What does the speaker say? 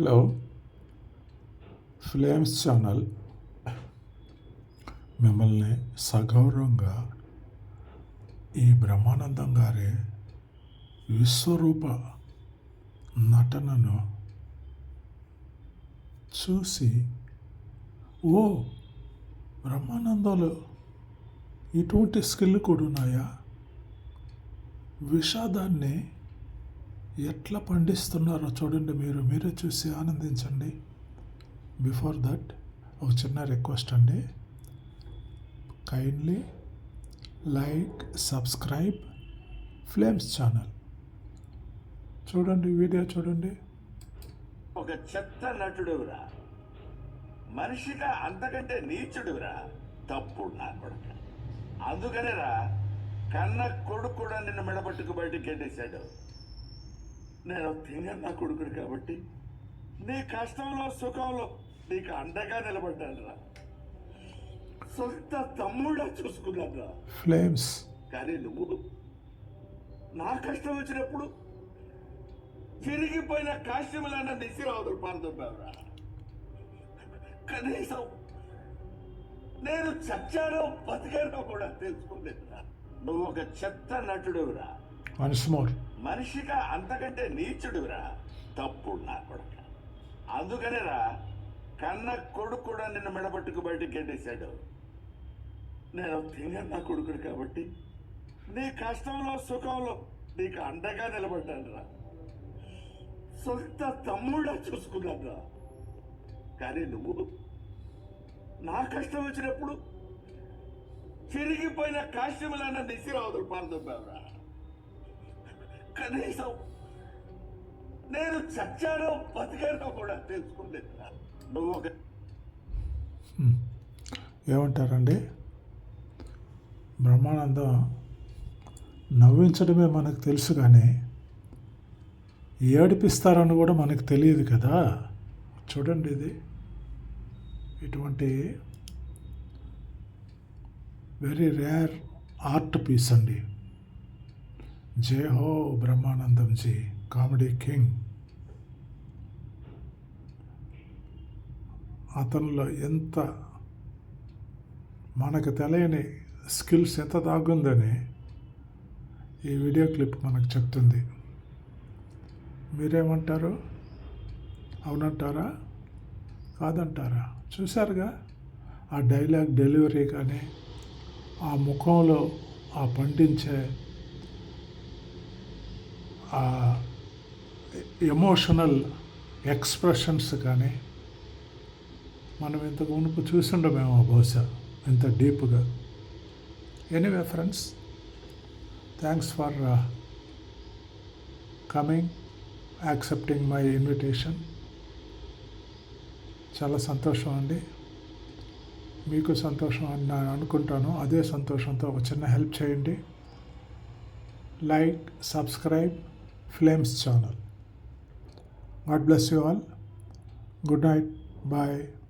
Hello flames channel మిమ్మల్ని సగౌరవంగా ఈ బ్రహ్మానందం గారి విశ్వరూప నటనను చూసి ఓ బ్రహ్మానందంలో ఇటువంటి స్కిల్ కూడా ఉన్నాయా? విషాదాన్ని ఎట్లా పండిస్తున్నారో చూడండి మీరు మీరే చూసి ఆనందించండి. బిఫోర్ దట్ ఒక చిన్న రిక్వెస్ట్ అండి. Kindly like subscribe Flames channel చూడండి వీడియో చూడండి. ఒక చెత్త నటుడురా మనిషిగా అంతకంటే నీచుడురా తప్పుడు నా కొడుక అందుకనేరా కన్న కొడుకు కూడా నిన్ను మెడపట్టుకు బయటికి గెట్టేశాడు నేను తింగర్ నా కొడుకుడు కాబట్టి నీ కష్టంలో సుఖంలో నీకు అండగా నిలబడ్డానురా. సొంత తమ్ముడా చూసుకున్నానురా. ఫ్లేమ్స్ కానీ నువ్వు నా కష్టం వచ్చినప్పుడు చిరిగిపోయిన కాశ్యములన్న నిసిరావులు పాల్దొబ్బావురా కనీసం నేను చచ్చానో బతికానో కూడా తెలుసుకోలేదురా. నువ్వు ఒక చెత్త నటుడురా వన్స్ మోర్ మనిషిగా అంతకంటే నీచుడురా తప్పుడు నా కొడుక. అందుకనేరా కన్న కొడుకు కూడా నిన్ను మెడపట్టుకు బయటికి గెట్టేశాడు నేను తింగర్ నా కొడుకుడు కాబట్టి నీ కష్టంలో సుఖంలో నీకు అండగా నిలబడ్డానురా. సొంత తమ్ముడా చూసుకున్నానురా. కానీ నువ్వు నా కష్టం వచ్చినప్పుడు చిరిగిపోయిన కాశ్యములన్న నిసిరావులు పాల్దొబ్బావురా కనీసం నేను చచ్చానో బతికానో కూడా తెలుసుకోలేదు నువ్వు ఒక ఏమంటారండి? బ్రహ్మానందం నవ్వించడమే మనకు తెలుసు కానీ ఏడిపిస్తారని కూడా మనకు తెలియదు కదా. చూడండి ఇది. ఇటువంటి వెరీ రేర్ ఆర్ట్ పీస్ అండి. జై హో బ్రహ్మానందం జీ కామెడీ కింగ్. అతనిలో ఎంత మనకు తెలియని స్కిల్స్ ఎంత దాగుందని ఈ వీడియో క్లిప్ మనకు చెప్తుంది. మీరేమంటారు? అవునంటారా? కాదంటారా? చూశారుగా? ఆ డైలాగ్ డెలివరీ కానీ ఆ ముఖంలో ఆ పండించే ఎమోషనల్ ఎక్స్ప్రెషన్స్ కానీ మనం ఇంతకు మునుపు చూసిండమేమో బహుశా ఇంత డీప్గా anyway friends thanks for coming accepting my invitation చాలా సంతోషం అండి. మీకు సంతోషం అని నేను అనుకుంటాను. అదే సంతోషంతో ఒక చిన్న హెల్ప్ చేయండి. Like subscribe Flames channel. God bless you all. Good night. Bye.